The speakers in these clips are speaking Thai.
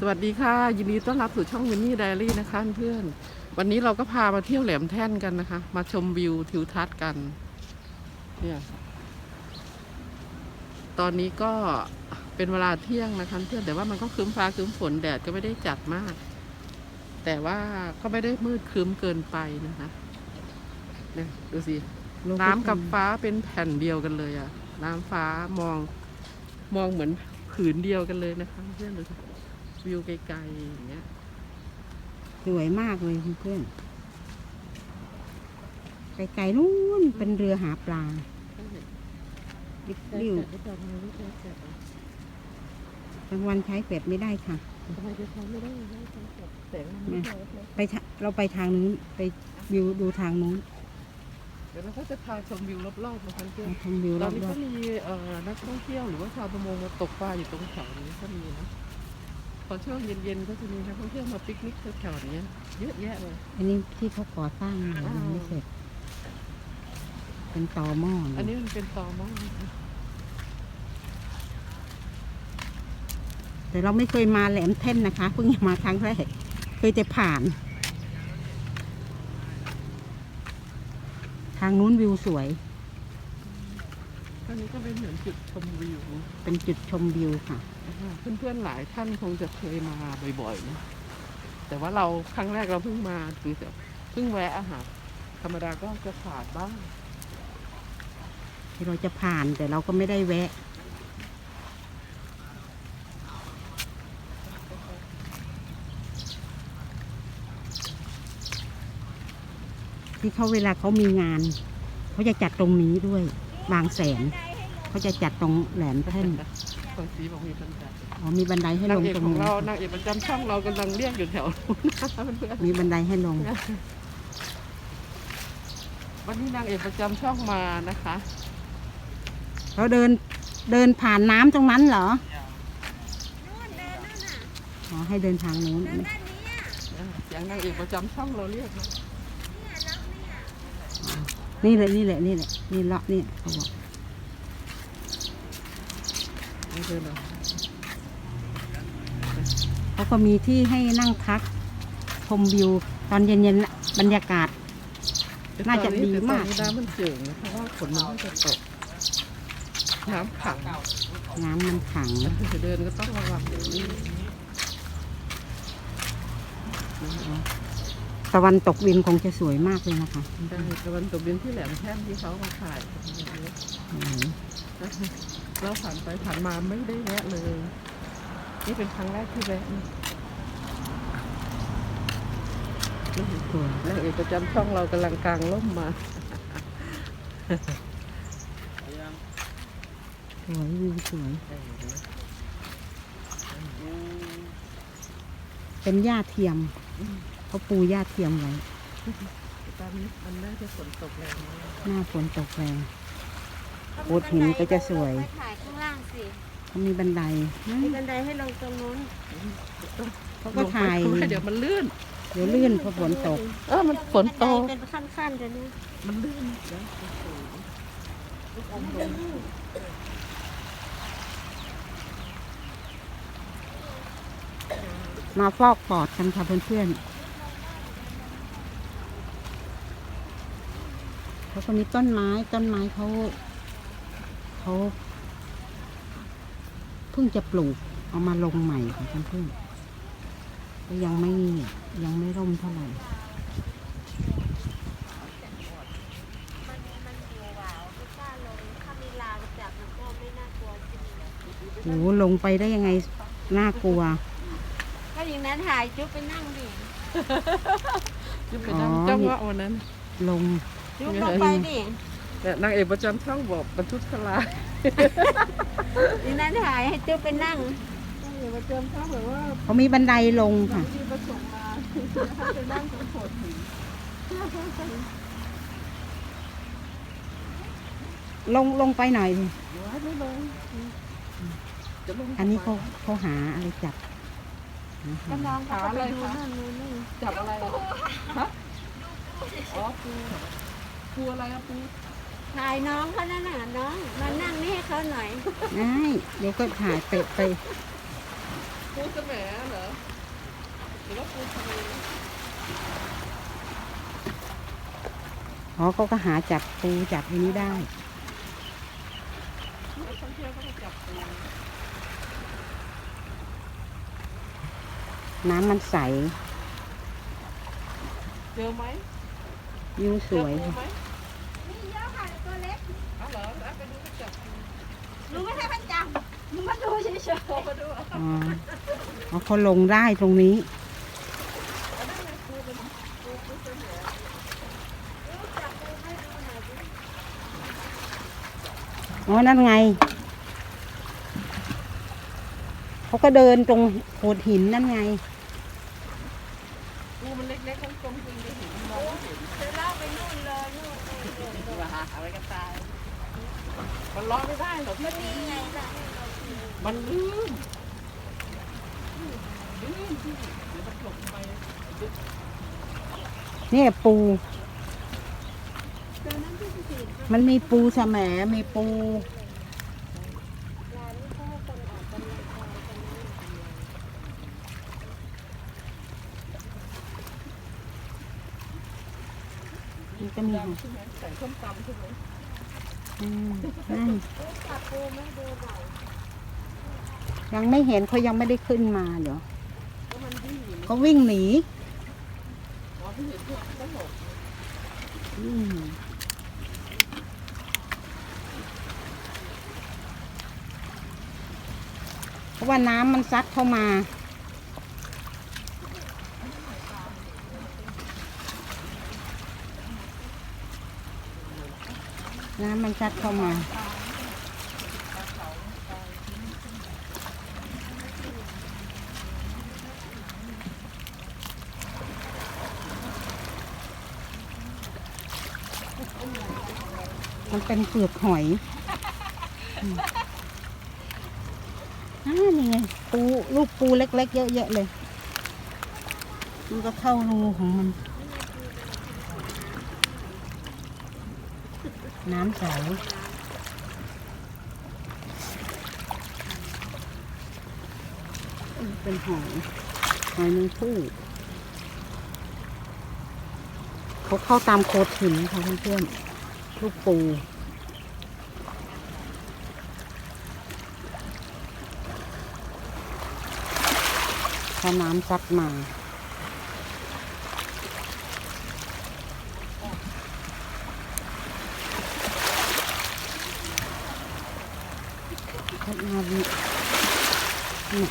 สวัสดีค่ะ ยินดีต้อนรับสู่ช่องวินนี่ไดอารี่นะคะเพื่อน วันนี้เราก็พามาเที่ยวแหลมแท่นกันนะคะ มาชมวิวทิวทัศน์กันเนี่ยตอนนี้ก็เป็นเวลาเที่ยงนะคะเพื่อนแต่ว่ามันก็ครึ้มฟ้าครึ้มฝนแดดก็ไม่ได้จัดมาก แต่ว่าก็ไม่ได้มืดครึ้มเกินไปนะคะเนี่ยดูสิน้ำกับฟ้าเป็นแผ่นเดียวกันเลยอะน้ำฟ้ามองมองเหมือนผืนเดียวกันเลยนะคะเพื่อนดูสิ วิวไกลๆอย่างเงี้ยสวยมากเลยเพื่อนไกลๆนู้นเป็นเรือหาปลาริบริ้วกลางวันใช้เป็ดไม่ได้ค่ะทำไมจะทำไม่ได้ไม่ใช่แบบแสงมันไม่พอไปทะเราไปทางนู้นไปวิวดูทางนู้นเดี๋ยวเราก็จะพาชมวิวรอบๆนะคะเพื่อนมาชมวิวตรอนนี้อก็บมีเอ่อนักท่องเที่ยวหรือว่าชาวประมงมาตกปลาอยู่ตรงแถวนี้ก็มีนะ พอช่วงเย็นๆก็จะมีนักท่องเที่ยวมาปิกนิกแถวๆนี้เยอะแยะเลยๆอันนี้ที่เขาก่อสร้างใหม่ยังไม่เสร็จ เป็นตอหม้ออันอนี้มันเป็นตอหม้อนะคะแต่เราไม่เคยมาแหลมเท่นนะคะเพิ่งมาครั้งแรกเคยแต่ผ่าน ทางนู้นวิวสวยอันนี้ก็เป็นเหมือนจุดชมวิว เป็นจุดชมวิวค่ะ เพื่อนๆหลายท่านคงจะเคยมาบ่อยๆนะแต่ว่าเราครั้งแรกเราเพิ่งมาถึงจะเพิ่งแวะอาหารธรรมดาก็จะขาดบ้างที่เราจะผ่านแต่เราก็ไม่ได้แวะ ที่เขาเวลาเขามีงานเขาจะจัดตรงนี้ด้วยบางแสนเขาจะจัดตรงแหลมแท่น คนสีบอกมีปัญหาอ๋อมีบันไดให้นาลงงเอกตรงของนี้เรานางเอกประจำช่องเรากำลังเรียกอยู่แถวนู้นนะคะเพื่อนมีบันไดให้ลง ๆวันนี้นางเอกประจำช่องมานะคะเราเดินเดินผ่านน้ำตรงนั้นเหรออ๋อให้เดินทางนู้นอย่างนางเอกประจำช่องเราเรียกนะนี่เลยนี่แหละนี่แหละนี่เลาะนี่เขาบอก ไม่เดินหรอกเขาก็มีที่ให้นั่งพักชมวิวตอนเย็นๆน่ะบรรยากาศ น่าจะดีมากแต่ตอนนี้น้ำมันเจิ่งนะเพราะว่าฝนมันเพิ่งจะตก น้ำขัง น้ำมันขังจะเดินก็ต้องระวังอย่างนี้ตะวันตกดินคงจะสวยมากเลยนะคะได้ตะวันตกดินที่แหลมแท่นที่เขามาถ่ายอืม เราผ่านไปผ่านมาไม่ได้แวะเลย นี่เป็นครั้งแรกที่แวะนี่สวยนางเอกประจำช่องเรากำลังกางร่มมาสวยวิวสวยเป็นหญ้าเทียมเขาปูหญ้าเทียมไว้ตอนนี้มันน่าจะฝนตกแรงมากหน้าฝนตกแรง โขดหินก็จะสวย ไปถ่ายข้างล่างสิเขามีบันไดมีบันไดให้ลงตรงนู้นเขาก็ถ่ายลงไปเดี๋ยวมันลื่น เดี๋ยวลื่นเพราะฝนตก เออมันฝนตกบัไดเป็นขั้นๆเดี๋ยวนี้มันลื่นเดี๋ยวมาฟอกปอดกันค่ะเพื่อนๆเขาก็มีต้นไม้ต้นไม้เขา เขาเพิ่งจะปลูกเอามาลงใหม่ค่ะเพื่อนๆก็ยังไม่ยังไม่ร่มเท่าไหร่มันมันอยู่หวาวไม่กล้าลงถ้ามีลาวจับมันก็ไม่น่ากลัวจริงเลยโหลงไปได้ยังไง น่ากลัว ก็อย่างนั้นถ่ายจุ๊บไปนั่งดิจุ๊บไปนั่งอ๋อจ้องว่าวันนั้น ลง จุ๊บลงไปดิ แต่นางเอกประจำช่องบอกบรรทุกทลายอย่างนั้นถ่ายให้จุ๊บไปนั่งนางเอกประจำช่องแบบว่าเขามีบันไดลงค่ะที่ประสงมาให้ไปนั่งตรงโขดหินลงลงไปหน่อยดิว้ายไม่ลงจะลงอันนี้เขาเขาหาอะไรจับหาก็หาน้องเขาก็ไปดูนั่นนู่นนี่จับอะไรอะฮะอ๋อปูเหรอปูอะไรอะปู ถ่ายน้องเขานั่นน่ะน้อง มานั่งนี่ให้เขาหน่อย ได้เดี๋ยวก็ถ่ายไปไป ปูสแหมเหรอหรือว่าปูทะเลอ๋อเขาก็หาจากปูจากอันนี้ได้ นักท่องเที่ยวก็มาจับปูน้ำมันใสเจอไหมวิวสเจอวยปูไหมมี รอแล้วไปดูไปจับปูหนูไม่ใช่พันจังหนูมาดูเฉยๆโทรมาดูอะอ๋ออ๋อเขาลงได้ตรงนี้อันนั้นไงปูเป็นปูปูสแหมจับปูให้ดูหน่อยดิอ๋อ นั่นไง เขาก็เดินตรงโขดหินนั่นไงปูมันเล็กๆทั้งกลมจริงจะเห็นมันมองไม่เห็นเดี๋ยวเล่าไปนู่นเลยนู่นนู่นนู่นดูว่าหาอะไรกันตาย มันร้องไม่ได้หรอกพี่นี่ไงล่ะมันลื่นลื่นที่เดี๋ยวมันหลงไปเนี่ยปู มันมีปูแสมมีปูร้านนี้เขาให้คนออกกำลังกายกันนะมันก็มี ใส่ส้มตำใช่ไหม ยังไม่เห็นเขายังไม่ได้ขึ้นมาเดี๋ยวก็มันวิ่งอยู่เขาวิ่งหนีเพราะว่าน้ำมันซัดเข้ามา น้ำมันซัดเข้ามามันเป็นเปลือกหอยอ่านี่ไงปูลูกปูเล็ก ๆ เยอะ ๆ เลย มันก็เข้ารูของมัน น้ำใสเป็นหอยหอยแมงผู้เขาเข้าตามโคดหินค่ะเพื่อนๆลูกปูพอน้ำซัดมา ซัดมาดิเนี่ย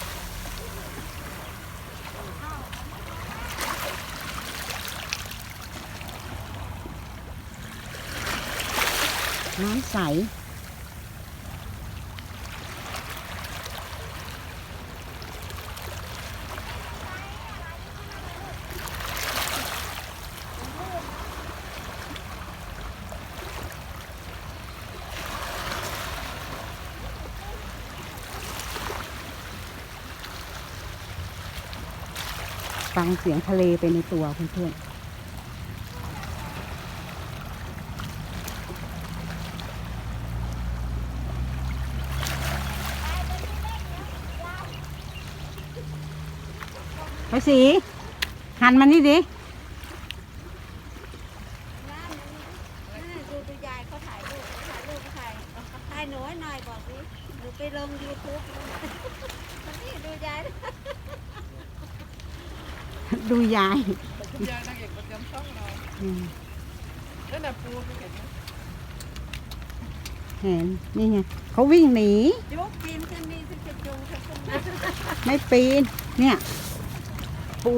น้ำใส ฟังเสียงทะเลไปในตัวเพื่อนๆไปสีหันมานี่ดินั่นนั่นนั่นดูดูยายเขาถ่ายรูปถ่ายรูปถ่ายถ่ายหนูให้หน่อยบอกดิหนูไปลงยูทูบมันนี่ดูยาย ดูยายคุณยายนางเอกประจำช่องเราอืมนั่นน่ะปูเห็นไหมเห็นนี่ไงเขาวิ่งหนียกปีนขึ้นนี่ถึงจะจงเขาขึ้นไม่ปีน เนี่ย ปู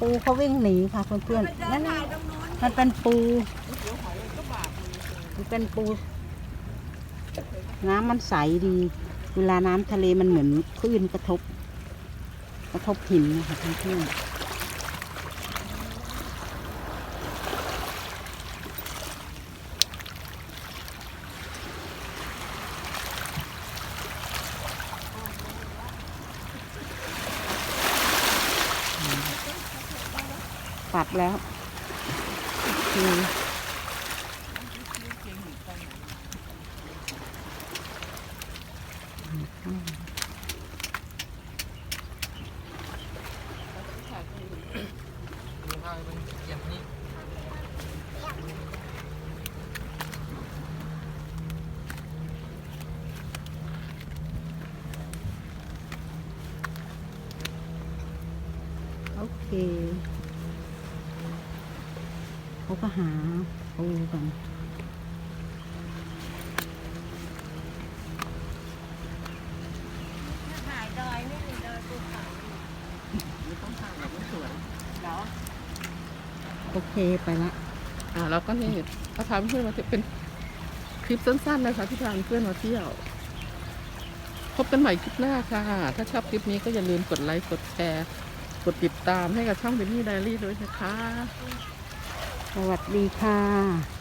ปูเขาวิ่งหนีค่ะเพื่อนๆนั่นนถ่มันเป็นปูมันเป็นปู น้ำมันใสดี เวลาน้ำทะเลมันเหมือนคลื่นกระทบ กระทบหินนะคะเพื่อนปัดแล้วคือ เคเขาก็หาปูกันถ่ายดอยนี่ดอยภูเขาไม่ต้องทางหรอกไม่สวยเหรอโอเคไปละอ่าแล้วก็นี่ก็พาเพื่อนมาเที่ยวเป็นคลิปสั้นๆนะคะที่พาเพื่อนมาเที่ยว พบกันใหม่คลิปหน้าค่ะ ถ้าชอบคลิปนี้ก็อย่าลืมกดไลค์กดแชร์ กดติดตามให้กับช่องเบนนี่ไดรี่ด้วยนะคะ สวัสดีค่ะ